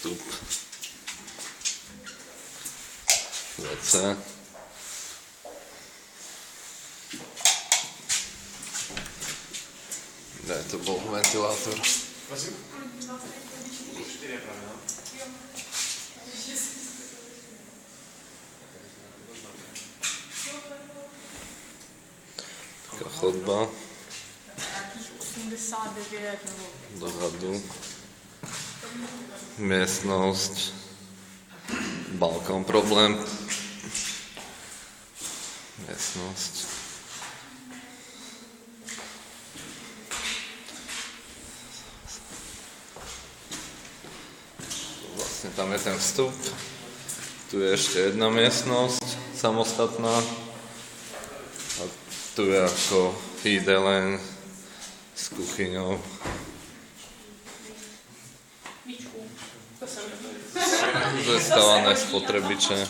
stoep. Eh? Net zo. Uit de bovenventilator. Wat is het? Kachelbaan. Dat gaat doen. Miestnosť. Balkón problém. Miestnosť. Vlastne tam je ten vstup. Tu je ešte jedna miestnosť samostatná. A tu je ako jídelen s kuchyňou. Víčku. To jsem nebyl. Zestavané spotrebiče.